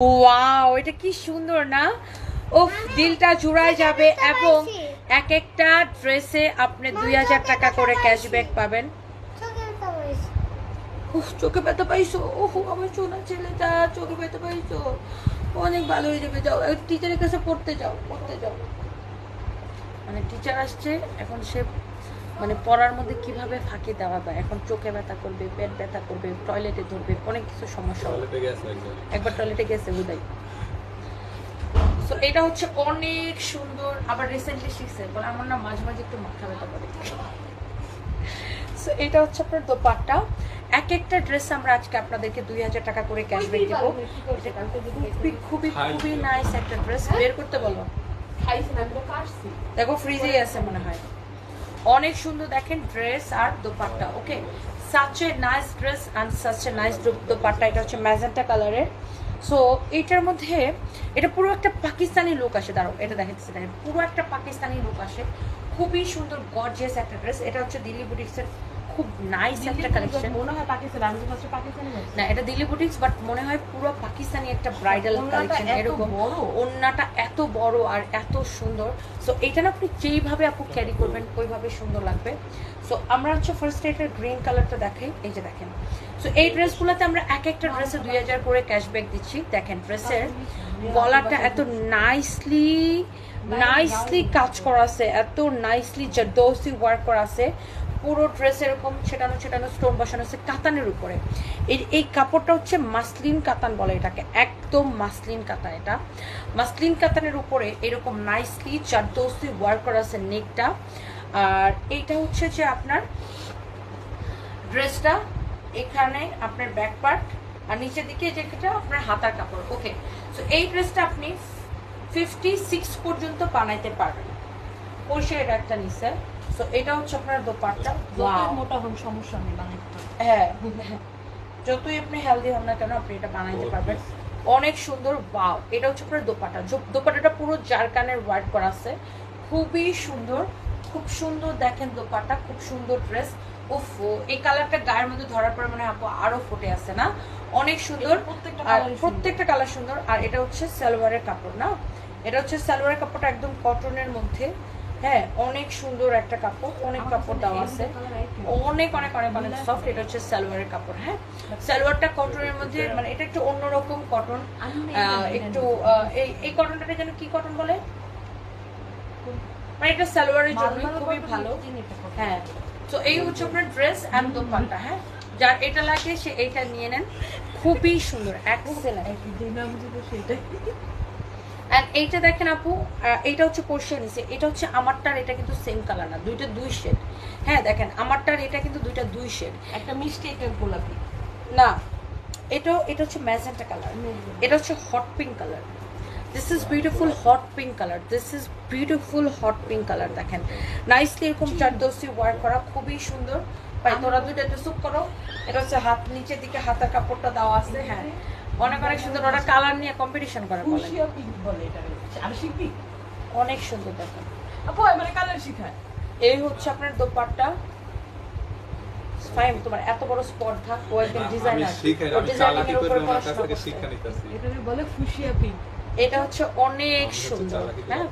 Wow এটা কি সুন্দর না? উফ দিলটা জুড়ায় যাবে এবং এক একটা ড্রেসে আপনি দুই হাজার টাকা করে ক্যাশব্যাক পাবেন। চোখে ব্যথা পাইছো। ওহ আমার সোনা ছেলেটা চোখে ব্যথা পাইছো? অনেক ভালো হয়ে যাবে যাও। টিচারের কাছে পড়তে যাও পড়তে যাও। মানে টিচার আসছে এখন সে মানে পড়ার মধ্যে কীভাবে ফাঁকি দেওয়া যায়? এখন চোখে ব্যথা করবে পেট ব্যথা করবে টয়লেটে ধরবে অনেক কিছু সমস্যা একবার টয়লেটে গেছে বুঝাই তো এটা হচ্ছে অনেক সুন্দর আবার রিসেন্টলি শিখছে। বলে আমার না মাঝে মাঝে একটু মাথা ব্যথা করে। সো এটা হচ্ছে আপনার দোপাট্টা। এক একটা ড্রেস আমরা আজকে আপনাদেরকে দুই হাজার টাকা করে ক্যাশব্যাক দেবো। খুবই খুবই খুবই নাইস একটা ড্রেস বের করতে বলো। দেখো ফ্রিজেই আছে মনে হয়। অনেক সুন্দর দেখেন dress R dupatta okay such nice dress and such nice dupatta, এটা হচ্ছে ম্যাজেন্টা কালারের। সো এটার মধ্যে, এটা পুরো একটা পাকিস্তানি লুক আসে দাঁড়ো এটা দেখাচ্ছে, দেখেন, পুরো একটা পাকিস্তানি লুক আসে। খুবই সুন্দর গর্জিয়াস একটা ড্রেস এটা হচ্ছে দিল্লি বুটিক্সের খুব নাইস একটা কালেকশন মনে হয় পাকিস্তান আমি পাকিস্তানি না এটা দিল্লি বুটিক্স বাট মনে হয় পুরো পাকিস্তানি একটা ব্রাইডাল কালেকশন এরকম বড়। ওন্নাটা এত বড় আর এত সুন্দর। সো এটা না আপনি যেইভাবে আপু ক্যারি করবেন ওইভাবে সুন্দর লাগবে। সো আমরা হচ্ছে ফার্স্ট এটার গ্রিন কালারটা দেখাই। এই যে দেখেন। সো এই ড্রেসগুলোতে আমরা এক একটা ড্রেসে দুই হাজার করে ক্যাশব্যাক দিচ্ছি। দেখেন ড্রেসের গলাটা এত নাইসলি নাইসলি কাজ করা আছে এত নাইসলি জর্দৌসি ওয়ার্ক করা আছে। পুরো ড্রেস এরকম ছেটানো ছেটানো স্টোন বসানো আছে কাতানের উপরে। এই এই কাপড়টা হচ্ছে মাসলিন কাতান বলে এটাকে, একদম মাসলিন কাতান এটা। মাসলিন কাতানের উপরে এরকম নাইসলি চারদৌসি ওয়ার্ক করা আছে নেকটা আর এইটা হচ্ছে যে আপনার ড্রেসটা এখানে আপনার ব্যাক পার্ট আর নিচের দিকে যেটা আপনার হাতার কাপড় ওকে সো এই ড্রেসটা আপনি ফিফটি সিক্স পর্যন্ত বানাইতে পারবেন। পরিষ্কার এটা একটা নিচে সো এটা হচ্ছে আপনার দোপাট্টা। যতই মোটা হন সমস্যা নেই বানাইতে। হ্যাঁ হ্যাঁ। যতই আপনি হেলদি হন না কেন আপনি এটা বানাইতে পারবেন। অনেক সুন্দর ওয়াও এটা হচ্ছে আপনার দোপাটা দোপাটাটা পুরো জারকানের ওয়ার্ক করা আছে। খুবই সুন্দর খুব সুন্দর দেখেন দোপাটা খুব সুন্দর ড্রেস উফ এই কালারটা গায়ের মধ্যে ধরার পরে মানে আপু আরও ফুটে আছে না? অনেক সুন্দর। প্রত্যেকটা আর সুন্দর। প্রত্যেকটা কালার সুন্দর। আর এটা হচ্ছে সালোয়ারের কাপড় না? এটা হচ্ছে সালোয়ারের কাপড়টা একদম কটনের মধ্যে। হ্যাঁ অনেক সুন্দর একটা কাপড় অনেক কাপড় দেওয়া আছে। অনেক অনেক অনেক অনেক সফট এটা হচ্ছে সালোয়ারের কাপড় হ্যাঁ। সালোয়ারটা কটনের মধ্যে মানে এটা একটু অন্যরকম কটন একটু এই এই কটনটা যেন কি কটন বলে? মানে এটা সালোয়ারের জন্য খুবই ভালো। হ্যাঁ তো এই হচ্ছে আপনার ড্রেস অ্যান্ড দোপাট্টা হ্যাঁ। যার এটা লাগে সে এইটা নিয়ে নেন। খুবই সুন্দর এক্সেলেন্ট এইটা দেখেন আপু এইটা হচ্ছে কোর্সে নিছে এটা হচ্ছে আমারটার এটা কিন্তু সেম কালার না দুইটা দুই শেড হ্যাঁ দেখেন আমারটার এটা কিন্তু দুইটা দুই শেড একটা মিষ্টি একটা গোলাপি। না এটা এটা হচ্ছে ম্যাজেন্টা কালার এটা হচ্ছে hot pink colour this is beautiful hot pink colour this is beautiful hot pink colour দেখেন। নাইসলি এরকম চারদোসি ওয়ার্ক করা খুবই সুন্দর। তোরা দুইটা একটু চুপ করো। এটা হচ্ছে হাত নিচের দিকে হাতের কাপড়টা দেওয়া আছে হ্যাঁ। অনেক অনেক সুন্দর ওরা কালার নিয়ে কম্পিটিশন করে বলে। আমি শিখবি? অনেক সুন্দর দেখেন আপু মানে কালার শিখায়। এই হচ্ছে আপনার দোপাট্টা। ফাইন তোমার এত বড় স্পর্ধা ও আমি ডিজাইনার শিখাই ও আমি ডিজাইনিং এর উপরে পড়াশোনা থেকে করছে। শিক্ষা নিতেছি এটা বলে ফুসিয়া পিঙ্ক। এটা হচ্ছে অনেক সুন্দর হ্যাঁ।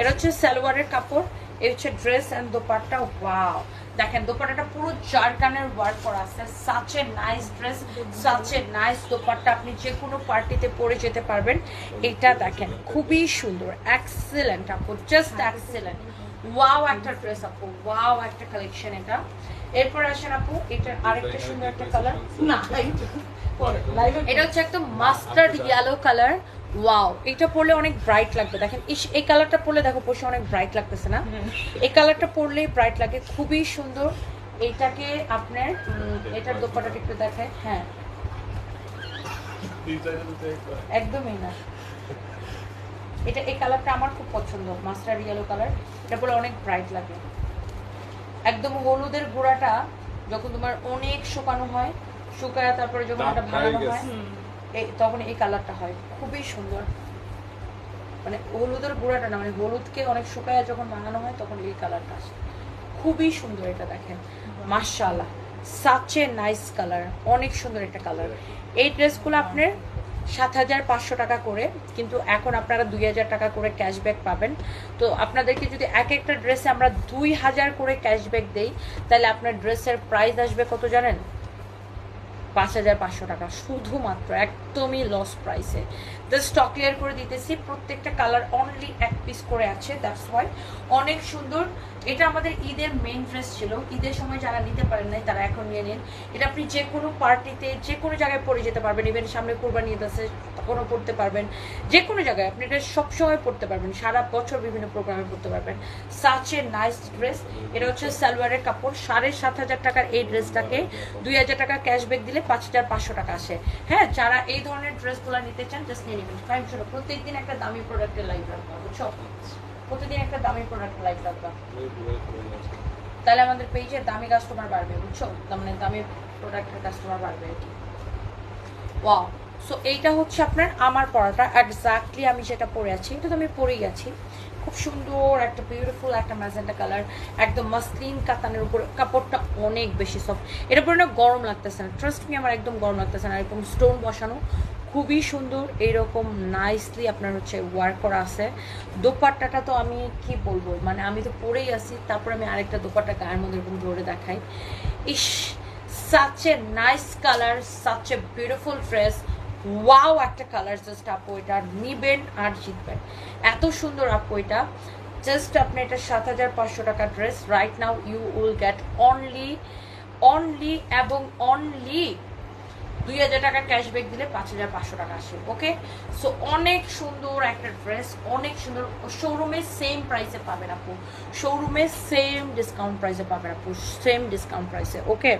এটা হচ্ছে সালোয়ারের কাপড়। এই হচ্ছে ড্রেস এন্ড দোপাট্টা ওয়াও দেখেন দোপাট্টাটা পুরো জারকানের ওয়ার্ক করা আছে। Such a nice dress such a nice dupatta. আপনি যে কোনো পার্টিতে পরে যেতে পারবেন। এটা দেখেন খুবই সুন্দর। এক্সেলেন্ট আপু জাস্ট এক্সেলেন্ট ওয়াও একটা ড্রেস আপু ওয়াও একটা কালেকশন এটা। এরপর আসেন আপু এটার আরেকটা সুন্দর একটা কালার না এটা হচ্ছে একদম মাস্টার্ড ইয়েলো কালার ওয়াও এটা পরলে অনেক ব্রাইট লাগবে। দেখেন ইস এই কালারটা পরলে দেখো পোষে অনেক ব্রাইট লাগতেছে না? এই কালারটা পরলেই ব্রাইট লাগে খুবই সুন্দর। এইটাকে আপনার এটার দোপাটাটা একটু দেখায় হ্যাঁ। একদমই না। এটা এই কালারটা আমার খুব পছন্দ মাস্টার ইয়েলো কালার এটা পরে অনেক ব্রাইট লাগে। একদম হলুদের গোড়াটা যখন তোমার অনেক শুকানো হয় শুকায় তারপরে যখন ওটা ভাঙানো হয়। এই তখন এই কালারটা হয়। খুবই সুন্দর। মানে হলুদের গুঁড়াটা না মানে হলুদকে অনেক শুকায় যখন ভাঙানো হয় তখন এই কালারটা আসে। খুবই সুন্দর এটা দেখেন। মাশাআল্লাহ। সাচে নাইস কালার অনেক সুন্দর একটা কালার এই ড্রেসগুলো আপনার সাত হাজার পাঁচশো টাকা করে, কিন্তু এখন আপনারা দুই হাজার টাকা করে ক্যাশব্যাক পাবেন। তো আপনাদেরকে যদি এক একটা ড্রেসে আমরা দুই হাজার করে ক্যাশব্যাক দেই, তাহলে আপনার ড্রেসের প্রাইস আসবে কত জানেন? পাঁচ হাজার পাঁচশো টাকা শুধুমাত্র, একদমই লস প্রাইসে তো স্টক ক্লিয়ার করে দিতেছি, প্রত্যেকটা কালার অনলি এক পিস করে আছে দ্যাটস ওয়াই অনেক সুন্দর এটা আমাদের ঈদের মেইন ড্রেস ছিল। ঈদের সময় যারা নিতে পারেন নাই, তারা এখন নিয়ে নিন। এটা আপনি যে কোনো পার্টিতে যে কোনো জায়গায় পরে যেতে পারবেন। ইভেন সামনে কোরবানি ঈদ আছে, তখনও পড়তে পারবেন। যে কোনো জায়গায় আপনি এটা সবসময় পড়তে পারবেন। সারা বছর বিভিন্ন প্রোগ্রামে পড়তে পারবেন। সাচ এ নাইস ড্রেস এটা হচ্ছে সালোয়ারের কাপড়। সাড়ে সাত হাজার টাকার এই ড্রেসটাকে দুই হাজার টাকা ক্যাশব্যাক দিলে পাঁচ হাজার পাঁচশো টাকা আসে। হ্যাঁ যারা এই ধরনের ড্রেসগুলো নিতে চান জাস্ট নিয়ে নেবেন। ছিল প্রত্যেকদিন একটা দামি প্রোডাক্টের লাইভ রাখবা, বুঝছ? প্রতিদিন একটা দামি প্রোডাক্ট লাইভ রাখবা তাহলে আমাদের পেজে দামি কাস্টমার বাড়বে বুঝছ? মানে দামি প্রোডাক্টের কাস্টমার বাড়বে আর কি। ওয়াও সো এইটা হচ্ছে আপনার আমার পড়াটা। এক্স্যাক্টলি আমি যেটা পরে আছি এটা তো আমি পরেই আছি। খুব সুন্দর একটা বিউটিফুল একটা ম্যাজেন্টা কালার একদম মাসলিন কাতানের উপর। কাপড়টা অনেক বেশি সফট এটা পরে না গরম লাগতেছে না। ট্রাস্ট মি আমার একদম গরম লাগতেছে না। এরকম স্টোন বসানো। খুবই সুন্দর এইরকম নাইসলি আপনার হচ্ছে ওয়ার্ক করা আছে। দোপাট্টাটা তো আমি কি বলব মানে আমি তো পরেই আছি, তারপর আমি আরেকটা দোপাট্টা গায়ের মধ্যে এরকম ধরে দেখাই। ইস, such a nice color, such a beautiful dress wow একটা কালার জাস্ট আপু, এটা নিবেন আর জিতবেন। এত সুন্দর আপু এটা। জাস্ট আপনি এটা সাত হাজার পাঁচশো টাকা dress right now you will get only only এবং অনলি দুই হাজার টাকা ক্যাশব্যাক দিলে পাঁচ হাজার পাঁচশো টাকা আসে ওকে সো অনেক সুন্দর একটা ড্রেস অনেক সুন্দর শোরুমে সেম প্রাইসে পাবেন আপু। শোরুমে সেম ডিসকাউন্ট প্রাইসে পাবেন আপু সেম ডিসকাউন্ট প্রাইসে ওকে